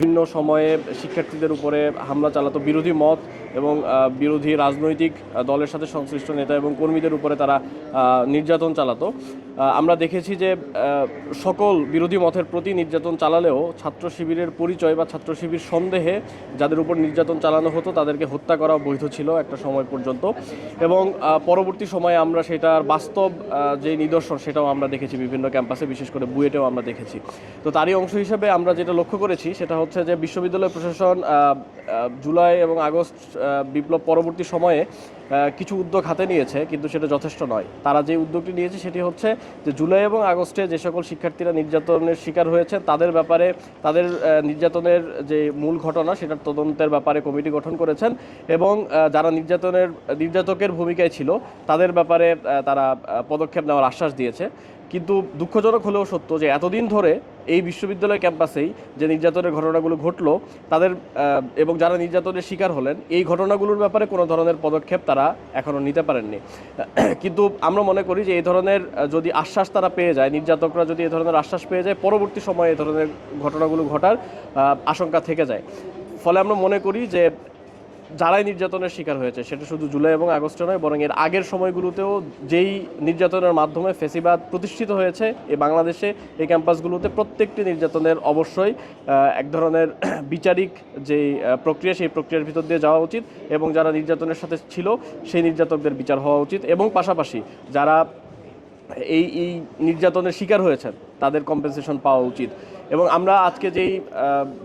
বিভিন্ন সময়ে শিক্ষার্থীদের উপরে হামলা চালাতো বিরোধী মত এবং বিরোধী রাজনৈতিক দলের সাথে সংশ্লিষ্ট নেতা এবং কর্মীদের উপরে তারা নির্যাতন চালাতো। আমরা দেখেছি যে সকল বিরোধী মতের প্রতি নির্যাতন চালালেও ছাত্র শিবিরের পরিচয় বা ছাত্র শিবির সন্দেহে যাদের উপর নির্যাতন চালানো হতো, তাদেরকে হত্যা করা বৈধ ছিল একটা সময় পর্যন্ত। এবং পরবর্তী সময়ে আমরা সেটার বাস্তব যে নিদর্শন সেটাও আমরা দেখেছি বিভিন্ন ক্যাম্পাসে, বিশেষ করে বুয়েটেও আমরা দেখেছি। তো তারই অংশ হিসেবে আমরা যেটা লক্ষ্য করেছি সেটা হচ্ছে যে, বিশ্ববিদ্যালয় প্রশাসন জুলাই এবং আগস্ট বিপ্লব পরবর্তী সময়ে কিছু উদ্যোগ হাতে নিয়েছে, কিন্তু সেটা যথেষ্ট নয়। তারা যে উদ্যোগটি নিয়েছে সেটি হচ্ছে যে জুলাই এবং আগস্টে যে সকল শিক্ষার্থীরা নির্যাতনের শিকার হয়েছে, তাদের ব্যাপারে, তাদের নির্যাতনের যে মূল ঘটনা সেটার তদন্তের ব্যাপারে কমিটি গঠন করেছেন এবং যারা নির্যাতনের, নির্যাতকের ভূমিকায় ছিল, তাদের ব্যাপারে তারা পদক্ষেপ নেওয়ার আশ্বাস দিয়েছে। কিন্তু দুঃখজনক হলেও সত্য যে এতদিন ধরে এই বিশ্ববিদ্যালয় ক্যাম্পাসেই যে নির্যাতনের ঘটনাগুলো ঘটলো, তাদের এবং যারা নির্যাতনের শিকার হলেন, এই ঘটনাগুলোর ব্যাপারে কোনো ধরনের পদক্ষেপ তারা এখনও নিতে পারেননি। কিন্তু আমরা মনে করি যে এই ধরনের যদি আশ্বাস তারা পেয়ে যায়, নির্যাতকরা যদি এই ধরনের আশ্বাস পেয়ে যায়, পরবর্তী সময়ে এই ধরনের ঘটনাগুলো ঘটার আশঙ্কা থেকে যায়। ফলে আমরা মনে করি যে যারাই নির্যাতনের শিকার হয়েছে, সেটা শুধু জুলাই এবং আগস্টে নয়, বরং এর আগের সময়গুলোতেও যেই নির্যাতনের মাধ্যমে ফেসিবাদ প্রতিষ্ঠিত হয়েছে এই বাংলাদেশে এই ক্যাম্পাসগুলোতে প্রত্যেকটি নির্যাতনের অবশ্যই এক ধরনের বিচারিক যে প্রক্রিয়া, সেই প্রক্রিয়ার ভিতর দিয়ে যাওয়া উচিত এবং যারা নির্যাতনের সাথে ছিল, সেই নির্যাতকদের বিচার হওয়া উচিত এবং পাশাপাশি যারা এই এই নির্যাতনের শিকার হয়েছেন, তাদের কম্পেনসেশন পাওয়া উচিত। এবং আমরা আজকে যেই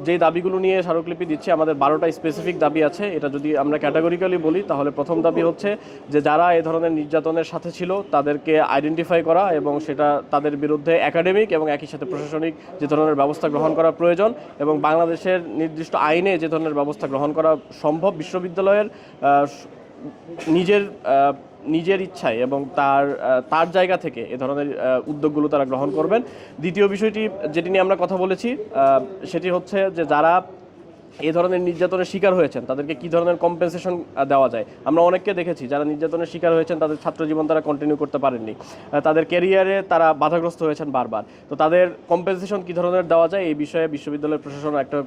যেই দাবিগুলো নিয়ে স্মারকলিপি দিচ্ছি, আমাদের বারোটা স্পেসিফিক দাবি আছে। এটা যদি আমরা ক্যাটাগরিক্যালি বলি, তাহলে প্রথম দাবি হচ্ছে যে যারা এ ধরনের নির্যাতনের সাথে ছিল, তাদেরকে আইডেন্টিফাই করা এবং সেটা তাদের বিরুদ্ধে একাডেমিক এবং একই সাথে প্রশাসনিক যে ধরনের ব্যবস্থা গ্রহণ করা প্রয়োজন এবং বাংলাদেশের নির্দিষ্ট আইনে যে ধরনের ব্যবস্থা গ্রহণ করা সম্ভব, বিশ্ববিদ্যালয়ের নিজের নিজের ইচ্ছায় এবং তার তার জায়গা থেকে এ ধরনের উদ্যোগগুলো তারা গ্রহণ করবেন। দ্বিতীয় বিষয়টি যেটি নিয়ে আমরা কথা বলেছি সেটি হচ্ছে যে যারা এ ধরনের নির্যাতনের শিকার হয়েছেন, তাদেরকে কি ধরনের কম্পেনসেশন দেওয়া যায়? আমরা অনেককে দেখেছি যারা নির্যাতনের শিকার হয়েছেন, তাদের ছাত্র জীবন তারা কন্টিনিউ করতে পারেননি। তাদের ক্যারিয়ারে তারা বাধাগ্রস্ত হয়েছেন বারবার। তো তাদের কম্পেনসেশন কি ধরনের দেওয়া যায়, এই বিষয়ে বিশ্ববিদ্যালয় প্রশাসন একটা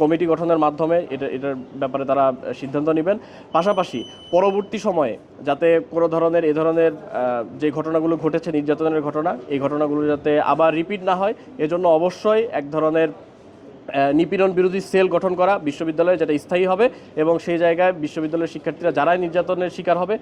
কমিটি গঠনের মাধ্যমে এটা, এটার ব্যাপারে তারা সিদ্ধান্ত নেবেন। পাশাপাশি পরবর্তী সময়ে যাতে কোনো ধরনের, এ ধরনের যে ঘটনাগুলো ঘটেছে, নির্যাতনের ঘটনা, এই ঘটনাগুলো যাতে আবার রিপিট না হয়, এজন্য অবশ্যই এক ধরনের নিপীড়ন বিরোধী সেল গঠন করা বিশ্ববিদ্যালয়ে যেটা স্থায়ী হবে এবং সেই জায়গায় বিশ্ববিদ্যালয়ের শিক্ষার্থীরা যারাই নির্যাতনের শিকার হবে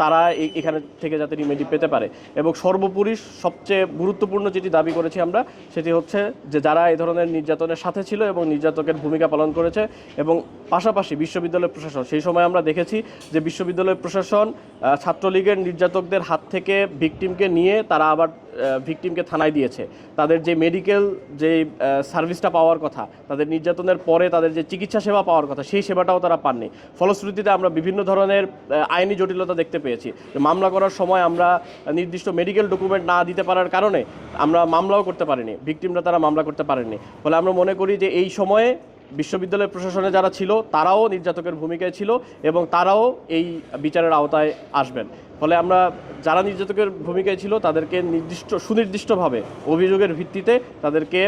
তারা এখানে থেকে যাতে রিমেডি পেতে পারে। এবং সর্বোপরি সবচেয়ে গুরুত্বপূর্ণ যেটি দাবি করেছি আমরা, সেটি হচ্ছে যে যারা এই ধরনের নির্যাতনের সাথে ছিল এবং নির্যাতকের ভূমিকা পালন করেছে এবং পাশাপাশি বিশ্ববিদ্যালয় প্রশাসন। সেই সময় আমরা দেখেছি যে বিশ্ববিদ্যালয় প্রশাসন ছাত্রলীগের নির্যাতকদের হাত থেকে ভিকটিমকে নিয়ে তারা আবার ভিকটিমকে থানায় দিয়েছে। তাদের যে মেডিকেল যে সার্ভিসটা পাওয়ার কথা, তাদের নির্যাতনের পরে তাদের যে চিকিৎসা সেবা পাওয়ার কথা, সেই সেবাটাও তারা পাননি। ফলশ্রুতিতে আমরা বিভিন্ন ধরনের আইনি জটিলতা দেখতে পেয়েছি। মামলা করার সময় আমরা নির্দিষ্ট মেডিকেল ডকুমেন্ট না দিতে পারার কারণে আমরা মামলাও করতে পারিনি। ভিকটিমরা তারা মামলা করতে পারেনি ফলে আমরা মনে করি যে এই সময়ে বিশ্ববিদ্যালয় প্রশাসনে যারা ছিল, তারাও নির্যাতকের ভূমিকায় ছিল এবং তারাও এই বিচারের আওতায় আসবেন। ফলে আমরা যারা নির্যাতকের ভূমিকায় ছিল, তাদেরকে নির্দিষ্ট, সুনির্দিষ্টভাবে অভিযোগের ভিত্তিতে তাদেরকে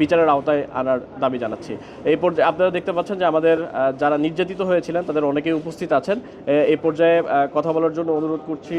বিচারের আওতায় আনার দাবি জানাচ্ছি। এই পর্যায়ে আপনারা দেখতে পাচ্ছেন যে আমাদের যারা নির্যাতিত হয়েছিলেন, তাদের অনেকেই উপস্থিত আছেন। এই পর্যায়ে কথা বলার জন্য অনুরোধ করছি।